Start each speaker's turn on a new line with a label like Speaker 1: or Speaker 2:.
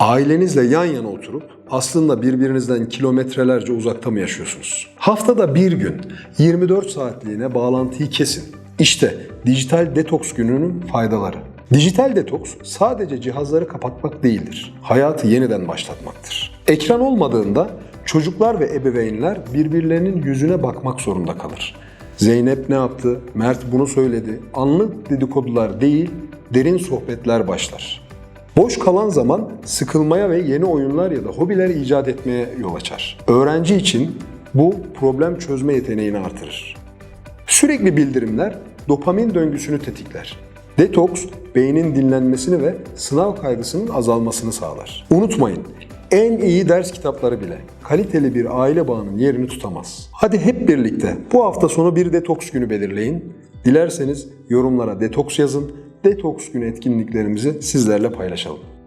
Speaker 1: Ailenizle yan yana oturup aslında birbirinizden kilometrelerce uzakta mı yaşıyorsunuz? Haftada bir gün 24 saatliğine bağlantıyı kesin. İşte dijital detoks gününün faydaları. Dijital detoks sadece cihazları kapatmak değildir. Hayatı yeniden başlatmaktır. Ekran olmadığında çocuklar ve ebeveynler birbirlerinin yüzüne bakmak zorunda kalır. Zeynep ne yaptı? Mert bunu söyledi. Anlık dedikodular değil, derin sohbetler başlar. Boş kalan zaman sıkılmaya ve yeni oyunlar ya da hobiler icat etmeye yol açar. Öğrenci için bu problem çözme yeteneğini artırır. Sürekli bildirimler dopamin döngüsünü tetikler. Detoks, beynin dinlenmesini ve sınav kaygısının azalmasını sağlar. Unutmayın, en iyi ders kitapları bile kaliteli bir aile bağının yerini tutamaz. Hadi hep birlikte bu hafta sonu bir detoks günü belirleyin. Dilerseniz yorumlara detoks yazın. Detoks günü etkinliklerimizi sizlerle paylaşalım.